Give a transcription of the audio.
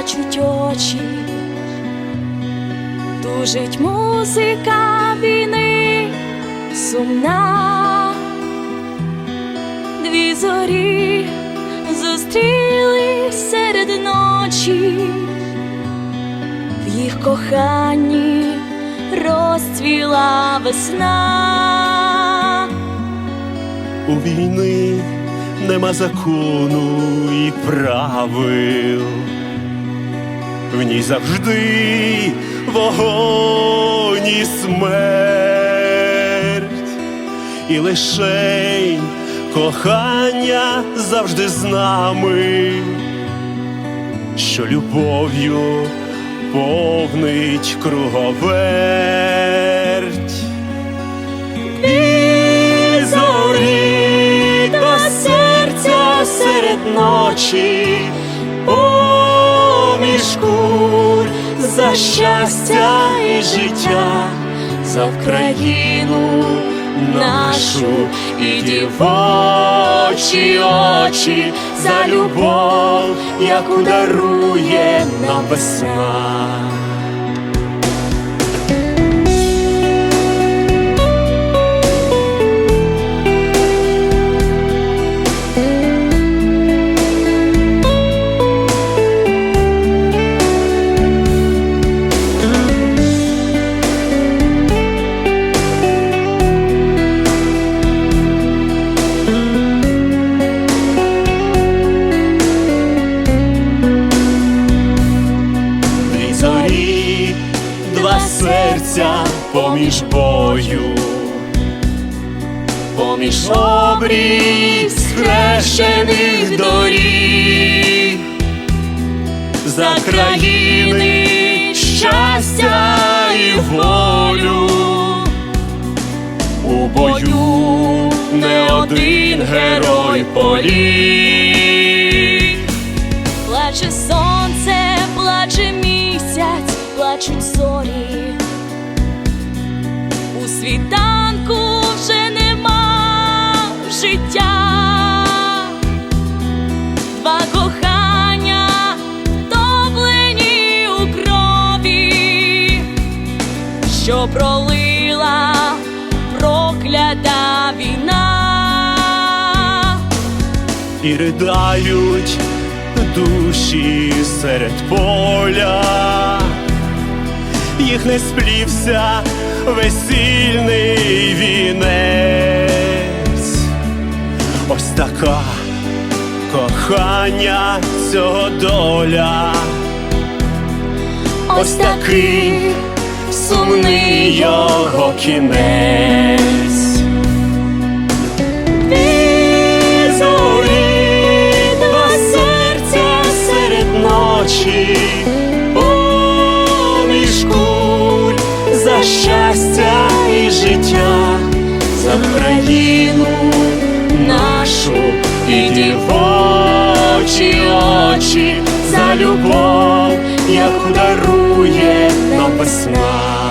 плачуть очі, тужить музика війни, сумна, дві зорі зустріли серед ночі, в їх коханні розцвіла весна. У війни нема закону і правил, в ній завжди вогонь і смерть, і лишень кохання завжди з нами, що любов'ю повнить круговерть. І зорі до серця серед ночі, за щастя і життя, за Україну нашу і дівочі очі, за любов, яку дарує нам весна. Серця поміж бою, поміж обрій схрещених доріг, за країни щастя і волю, у бою не один герой поліг. Плаче сонце, плаче місяць, плачуть зорі. Що пролила проклята війна. і ридають душі серед поля, їх не сплівся весільний вінець. Ось така кохання цього доля, ось такий сумний кінець. Дві зорі, два серця серед ночі, поміж куль за щастя і життя, за Україну нашу і дівочі очі, за любов, яку дарує нам весна.